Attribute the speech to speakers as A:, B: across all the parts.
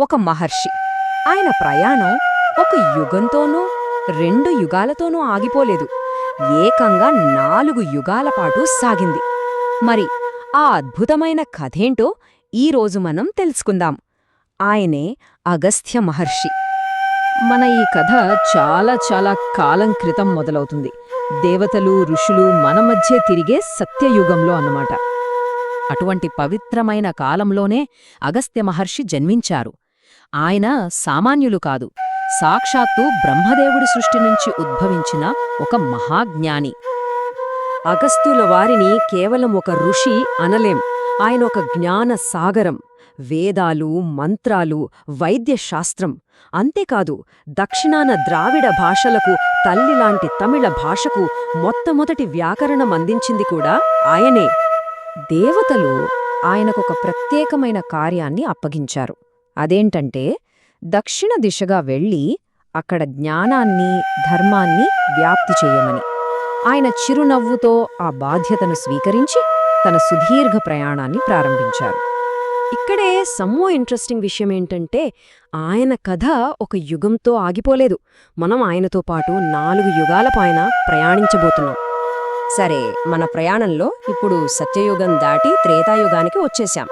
A: ఒక మహర్షి. ఆయన ప్రయాణం ఒక యుగంతోనూ రెండు యుగాలతోనూ ఆగిపోలేదు. ఏకంగా నాలుగు యుగాల పాటు సాగింది. మరి ఆ అద్భుతమైన కథేంటో ఈరోజు మనం తెలుసుకుందాం. ఆయనే అగస్త్య మహర్షి.
B: మన ఈ కథ చాలా చాలా కాలం క్రితం మొదలవుతుంది. దేవతలు ఋషులు మన మధ్య తిరిగే సత్యయుగంలో అన్నమాట. అటువంటి పవిత్రమైన కాలంలోనే అగస్త్య మహర్షి జన్మించారు. ఆయన సామాన్యులు కాదు. సాక్షాత్తు బ్రహ్మదేవుడి సృష్టి నుంచి ఉద్భవించిన ఒక మహాజ్ఞాని.
A: అగస్త్యుల వారిని కేవలం ఒక ఋషి అనలేం. ఆయన ఒక జ్ఞాన సాగరం. వేదాలు మంత్రాలు వైద్యశాస్త్రం. అంతేకాదు దక్షిణాన ద్రావిడ భాషలకు తల్లిలాంటి తమిళ భాషకు మొట్టమొదటి వ్యాకరణం అందించింది కూడా ఆయనే. దేవతలు ఆయనకొక ప్రత్యేకమైన కార్యాన్ని అప్పగించారు. అదేంటంటే దక్షిణ దిశగా వెళ్ళి అక్కడ జ్ఞానాన్ని ధర్మాన్ని వ్యాప్తి చేయమని. ఆయన చిరునవ్వుతో ఆ బాధ్యతను స్వీకరించి తన సుదీర్ఘ ప్రయాణాన్ని ప్రారంభించారు. ఇక్కడే సమ్మో ఇంట్రెస్టింగ్ విషయం ఏంటంటే ఆయన కథ ఒక యుగంతో ఆగిపోలేదు. మనం ఆయనతో పాటు నాలుగు యుగాల పైన ప్రయాణించబోతున్నాం. సరే మన ప్రయాణంలో ఇప్పుడు సత్యయుగం దాటి త్రేతాయుగానికి వచ్చేశాం.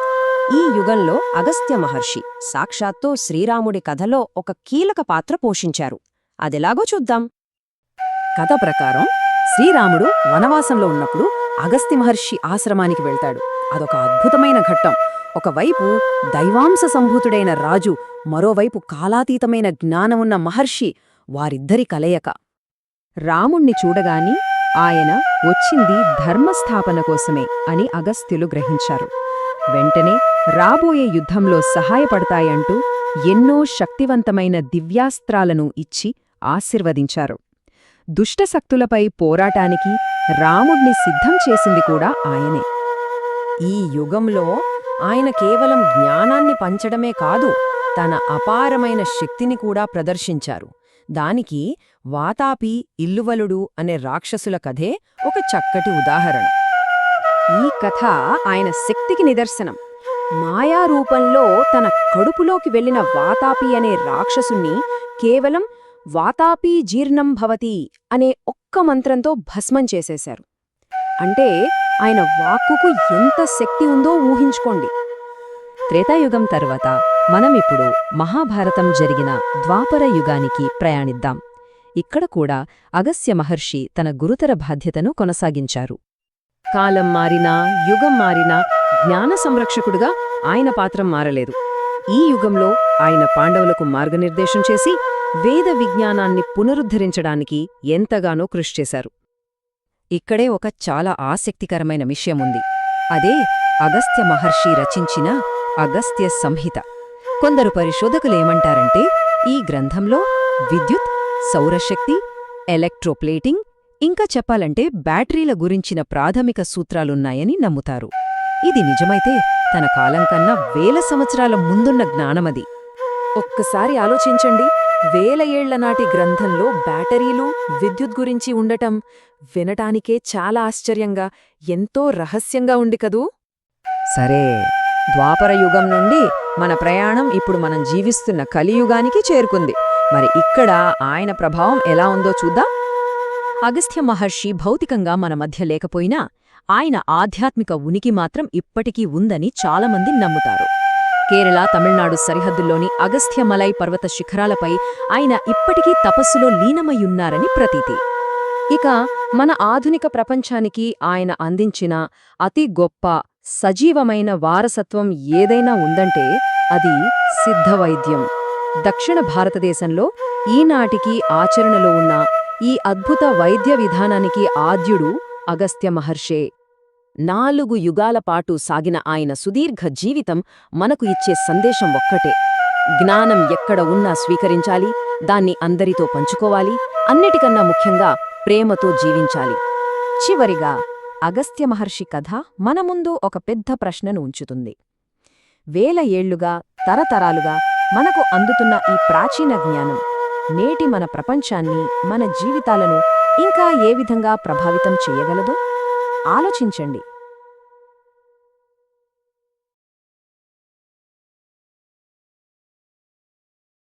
A: ఈ యుగంలో అగస్త్య మహర్షి సాక్షాత్తు శ్రీరాముడి కథలో ఒక కీలక పాత్ర పోషించారు. అదెలాగో చూద్దాం. కథ ప్రకారం శ్రీరాముడు వనవాసంలో ఉన్నప్పుడు అగస్త్య మహర్షి ఆశ్రమానికి వెళ్తాడు. అదొక అద్భుతమైన ఘట్టం. ఒకవైపు దైవాంశ సంభూతుడైన రాజు మరోవైపు కాలాతీతమైన జ్ఞానమున్న మహర్షి వారిద్దరి కలయక. రాముణ్ణి చూడగాని ఆయన వచ్చింది ధర్మస్థాపన కోసమే అని అగస్త్యులు గ్రహించారు. వెంటనే రాబోయే యుద్ధంలో సహాయపడతాయంటూ ఎన్నో శక్తివంతమైన దివ్యాస్త్రాలను ఇచ్చి ఆశీర్వదించారు. దుష్టశక్తులపై పోరాటానికి రాముణ్ణి సిద్ధం చేసింది కూడా ఆయనే. ఈ యుగంలో ఆయన కేవలం జ్ఞానాన్ని పంచడమే కాదు తన అపారమైన శక్తిని కూడా ప్రదర్శించారు. దానికి వాతాపి ఇల్లువలుడు అనే రాక్షసుల కథే ఒక చక్కటి ఉదాహరణ. ఈ కథ ఆయన శక్తికి నిదర్శనం. మాయారూపంలో తన కడుపులోకి వెళ్ళిన వాతాపి అనే రాక్షసుణ్ణి కేవలం వాతాపి జీర్ణం భవతి అనే ఒక్క మంత్రంతో భస్మం చేసేశారు. అంటే ఆయన వాక్కుకు ఎంత శక్తి ఉందో ఊహించుకోండి. త్రేతాయుగం తర్వాత మనమిప్పుడు మహాభారతం జరిగిన ద్వాపర యుగానికి ప్రయాణిద్దాం. ఇక్కడ కూడా అగస్య మహర్షి తన గురుతర బాధ్యతను కొనసాగించారు. కాలం మారినా యుగం మారినా జ్ఞాన సంరక్షకుడుగా ఆయన పాత్రం మారలేదు. ఈ యుగంలో ఆయన పాండవులకు మార్గనిర్దేశం చేసి వేద విజ్ఞానాన్ని పునరుద్ధరించడానికి ఎంతగానో కృషి చేశారు. ఇక్కడే ఒక చాలా ఆసక్తికరమైన విషయముంది అదే అగస్త్య మహర్షి రచించిన అగస్త్య సంహిత. కొందరు పరిశోధకులేమంటారంటే ఈ గ్రంథంలో విద్యుత్ సౌరశక్తి ఎలక్ట్రోప్లేటింగ్ ఇంకా చెప్పాలంటే బ్యాటరీల గురించిన ప్రాథమిక సూత్రాలున్నాయని నమ్ముతారు. ఇది నిజమైతే తన కాలం కన్నా వేల సంవత్సరాల ముందున్న జ్ఞానమది. ఒక్కసారి ఆలోచించండి వేల ఏళ్ళ నాటి గ్రంథంలో బ్యాటరీలు విద్యుత్ గురించి ఉండటం వినటానికే చాలా ఆశ్చర్యంగా ఎంతో రహస్యంగా ఉంది కదూ? సరే ద్వాపర యుగం నుండి మన ప్రయాణం ఇప్పుడు మనం జీవిస్తున్న కలియుగానికి చేరుకుంది. మరి ఇక్కడ ఆయన ప్రభావం ఎలా ఉందో చూద్దాం. అగస్త్య మహర్షి భౌతికంగా మన మధ్య లేకపోయినా ఆయన ఆధ్యాత్మిక ఉనికి మాత్రం ఇప్పటికీ ఉందని చాలామంది నమ్ముతారు. కేరళ తమిళనాడు సరిహద్దుల్లోని అగస్త్యమలై పర్వత శిఖరాలపై ఆయన ఇప్పటికీ తపస్సులో లీనమయ్యున్నారని ప్రతీతి. ఇక మన ఆధునిక ప్రపంచానికి ఆయన అందించిన అతి గొప్ప సజీవమైన వారసత్వం ఏదైనా ఉందంటే అది సిద్ధవైద్యం. దక్షిణ భారతదేశంలో ఈనాటికి ఆచరణలో ఉన్న ఈ అద్భుత వైద్య విధానానికి ఆద్యుడు అగస్త్య మహర్షే. నాలుగు యుగాల పాటు సాగిన ఆయన సుదీర్ఘ జీవితం మనకు ఇచ్చే సందేశం ఒక్కటే. జ్ఞానం ఎక్కడ ఉన్నా స్వీకరించాలి దాన్ని అందరితో పంచుకోవాలి అన్నిటికన్నా ముఖ్యంగా ప్రేమతో జీవించాలి. చివరిగా అగస్త్య మహర్షి కథ మన ముందు ఒక పెద్ద ప్రశ్నను ఉంచుతుంది. వేల ఏళ్ళుగా తరతరాలుగా మనకు అందుతున్న ఈ ప్రాచీన జ్ఞానం నేటి మన ప్రపంచాన్ని మన జీవితాలను ఇంకా ఏ విధంగా ప్రభావితం చేయగలదో ఆలోచించండి.